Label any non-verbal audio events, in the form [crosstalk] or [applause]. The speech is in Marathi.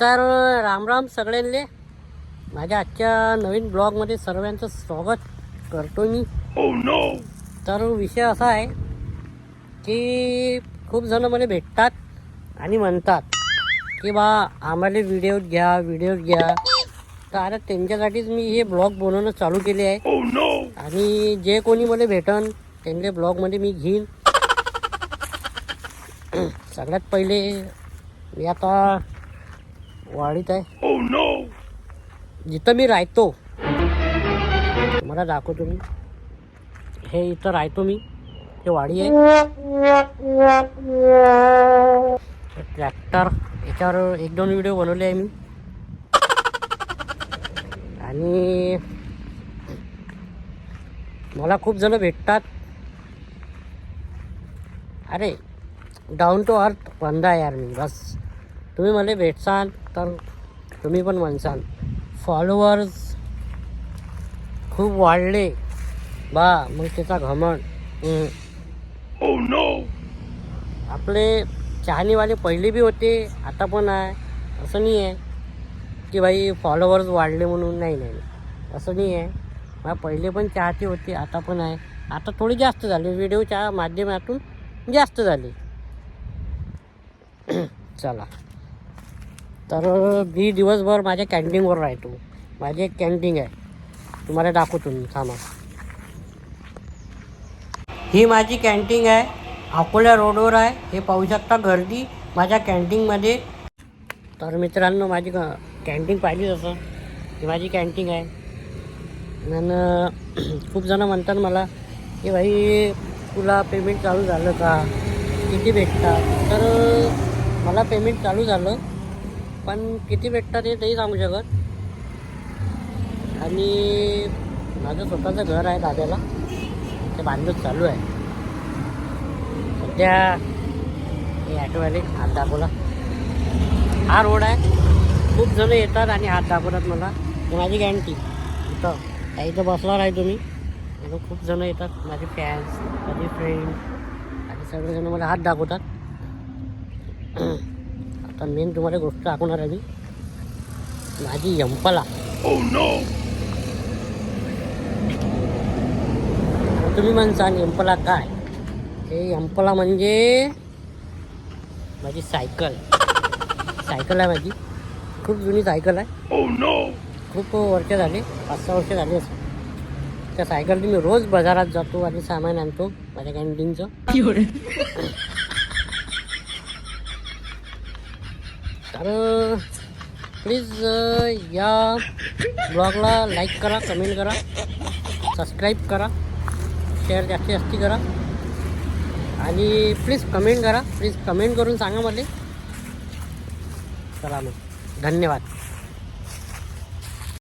तर रामराम सगळ्यांले. माझ्या आजच्या नवीन ब्लॉगमध्ये सर्वांचं स्वागत करतो मी. तर विषय असा आहे की खूप जण मला भेटतात आणि म्हणतात की बा आम्हाला व्हिडिओ घ्या व्हिडिओ घ्या. तर आता त्यांच्यासाठीच मी हे ब्लॉग बनवणं चालू केले आहे. आणि जे कोणी मला भेटन त्यांच्या ब्लॉगमध्ये मी घेईन. [clears throat] सगळ्यात पहिले मी आता वाडीत आहे. जिथं मी राहतो. मला दाखवतो मी. हे इथं राहतो मी. हे वाडी आहे. ट्रॅक्टर याच्यावर एक दोन व्हिडिओ बनवले आहे मी. आणि मला खूप जण भेटतात. अरे डाऊन टू अर्थ बंदा यार मी. बस. तुम्ही मला भेटसाल तर तुम्ही पण म्हणसाल. फॉलोअर्स खूप वाढले. बा मग त्याचा घमंड. हम्म. आपले चाहनेवाले पहिले बी होते आता पण आहे. असं नाही आहे की भाई फॉलोअर्स वाढले म्हणून नाही नाही नाही. असं नाही आहे. मला पहिले पण चाहते होते आता पण आहे. आता थोडी जास्त झाली. व्हिडिओच्या माध्यमातून जास्त झाली. [clears throat] चला. तर मी दिवसभर माझ्या कॅन्टीनवर राहतो. माझी एक कॅन्टीन आहे. तुम्हाला दाखवतो मी थांबा. ही माझी कॅन्टीन आहे. अकोल्या रोडवर आहे. हे पाहू शकता गर्दी माझ्या कॅन्टीनमध्ये. तर मित्रांनो माझी कॅन्टीन पाहिली जसं ही माझी कॅन्टीन आहे. आणि [clears throat] खूप जणं म्हणतात मला की भाई तुला पेमेंट चालू झालं का? किती भेटतात? तर मला पेमेंट चालू झालं. पण किती भेटतात हे तेही सांगू शकत. आणि माझं स्वतःचं घर आहे दाद्याला ते बांधून चालू आहे. सध्या हे ॲटोवाले हात दाखवला हा रोड आहे. खूप जणं येतात आणि हात दाखवतात मला. माझी गॅरंटी इथं काही इथं बसला आहे तुम्ही. इथं खूप जणं येतात. माझे फॅन्स माझे फ्रेंड आणि सगळेजणं मला हात दाखवतात आता मेन तुम्हाला गोष्ट दाखवणार आहे मी. माझी यंपला. तुम्ही म्हणसाल यंपला काय? हे यंपला म्हणजे माझी सायकल. सायकल आहे माझी. खूप जुनी सायकल आहे. खूप वर्ष झाले पाच सहा वर्ष झाले असं त्या सायकलने मी रोज बाजारात जातो आणि सामान आणतो माझ्या कॅन्टीनचं तर प्लीज या ब्लॉगला लाईक करा कमेंट करा सबस्क्राईब करा शेअर जास्तीत जास्ती करा. आणि प्लीज कमेंट करा प्लीज कमेंट करून सांगा मला. चला मग. धन्यवाद.